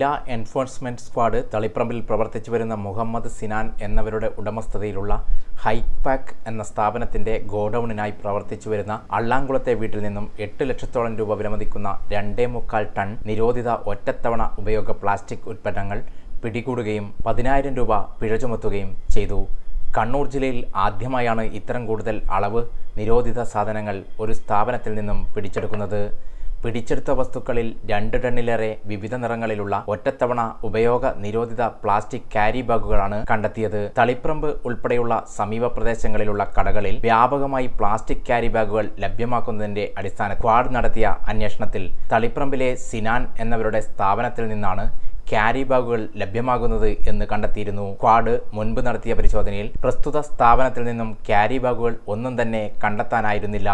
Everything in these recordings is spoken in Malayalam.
ജില്ലാ എൻഫോഴ്സ്മെന്റ് സ്ക്വാഡ് തളിപ്പറമ്പിൽ പ്രവർത്തിച്ചു വരുന്ന മുഹമ്മദ് സിനാൻ എന്നവരുടെ ഉടമസ്ഥതയിലുള്ള ഹൈപാക്ക് എന്ന സ്ഥാപനത്തിന്റെ ഗോഡൌണിനായി പ്രവർത്തിച്ചു വരുന്ന അള്ളാങ്കുളത്തെ വീട്ടിൽ നിന്നും എട്ട് ലക്ഷത്തോളം രൂപ വിലമതിക്കുന്ന രണ്ടേ മുക്കാൽ ടൺ നിരോധിത ഒറ്റത്തവണ ഉപയോഗ പ്ലാസ്റ്റിക് ഉൽപ്പന്നങ്ങൾ പിടികൂടുകയും പതിനായിരം രൂപ പിഴ ചുമത്തുകയും ചെയ്തു. കണ്ണൂർ ജില്ലയിൽ ആദ്യമായാണ് ഇത്തരം കൂടുതൽ അളവ് നിരോധിത സാധനങ്ങൾ ഒരു സ്ഥാപനത്തിൽ നിന്നും പിടിച്ചെടുക്കുന്നത്. പിടിച്ചെടുത്ത വസ്തുക്കളിൽ രണ്ട് ടണ്ണിലേറെ വിവിധ നിറങ്ങളിലുള്ള ഒറ്റത്തവണ ഉപയോഗ നിരോധിത പ്ലാസ്റ്റിക് ക്യാരി ബാഗുകളാണ് കണ്ടെത്തിയത്. തളിപ്രമ്പ് ഉൾപ്പെടെയുള്ള സമീപ പ്രദേശങ്ങളിലുള്ള കടകളിൽ വ്യാപകമായി പ്ലാസ്റ്റിക് ക്യാരി ബാഗുകൾ ലഭ്യമാക്കുന്നതിന്റെ അടിസ്ഥാന ക്വാഡ് നടത്തിയ അന്വേഷണത്തിൽ തളിപ്രമ്പിലെ സിനാൻ എന്നവരുടെ സ്ഥാപനത്തിൽ നിന്നാണ് ക്യാരി ബാഗുകൾ ലഭ്യമാകുന്നത് എന്ന് കണ്ടെത്തിയിരുന്നു. ക്വാഡ് മുൻപ് നടത്തിയ പരിശോധനയിൽ പ്രസ്തുത സ്ഥാപനത്തിൽ നിന്നും ക്യാരി ബാഗുകൾ ഒന്നും തന്നെ കണ്ടെത്താനായിരുന്നില്ല.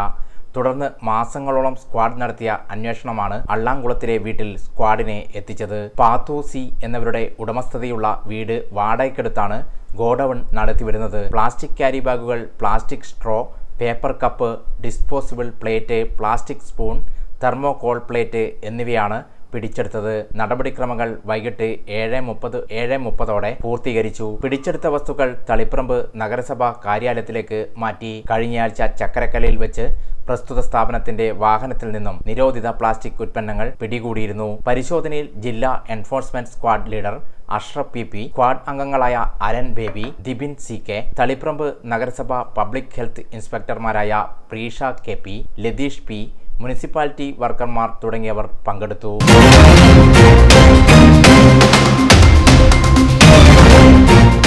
തുടർന്ന് മാസങ്ങളോളം സ്ക്വാഡ് നടത്തിയ അന്വേഷണമാണ് അള്ളാംകുളത്തിലെ വീട്ടിൽ സ്ക്വാഡിനെ എത്തിച്ചത്. പാത്തു സി എന്നവരുടെ ഉടമസ്ഥതയുള്ള വീട് വാടകയ്ക്കെടുത്താണ് ഗോഡൌൺ നടത്തിവരുന്നത് പ്ലാസ്റ്റിക് ക്യാരി ബാഗുകൾ plastic straw paper cup disposable plate plastic spoon thermocol plate എന്നിവയാണ് പിടിച്ചെടുത്തത്. നടപടിക്രമങ്ങൾ വൈകിട്ട് ഏഴ് മുപ്പത് ഏഴ് മുപ്പതോടെ പൂർത്തീകരിച്ചു. പിടിച്ചെടുത്ത വസ്തുക്കൾ തളിപ്പറമ്പ് നഗരസഭാ കാര്യാലയത്തിലേക്ക് മാറ്റി. കഴിഞ്ഞയാഴ്ച ചക്കരക്കലയിൽ വെച്ച് പ്രസ്തുത സ്ഥാപനത്തിന്റെ വാഹനത്തിൽ നിന്നും നിരോധിത പ്ലാസ്റ്റിക് ഉൽപ്പന്നങ്ങൾ പിടികൂടിയിരുന്നു. പരിശോധനയിൽ ജില്ലാ enforcement squad leader Ashraf P P squad അംഗങ്ങളായ Alan Baby Dibin C K Thaliparamba നഗരസഭ public health ഇൻസ്പെക്ടർമാരായ Preesha K P Latheesh P municipality വർക്കർമാർ തുടങ്ങിയവർ പങ്കെടുത്തു.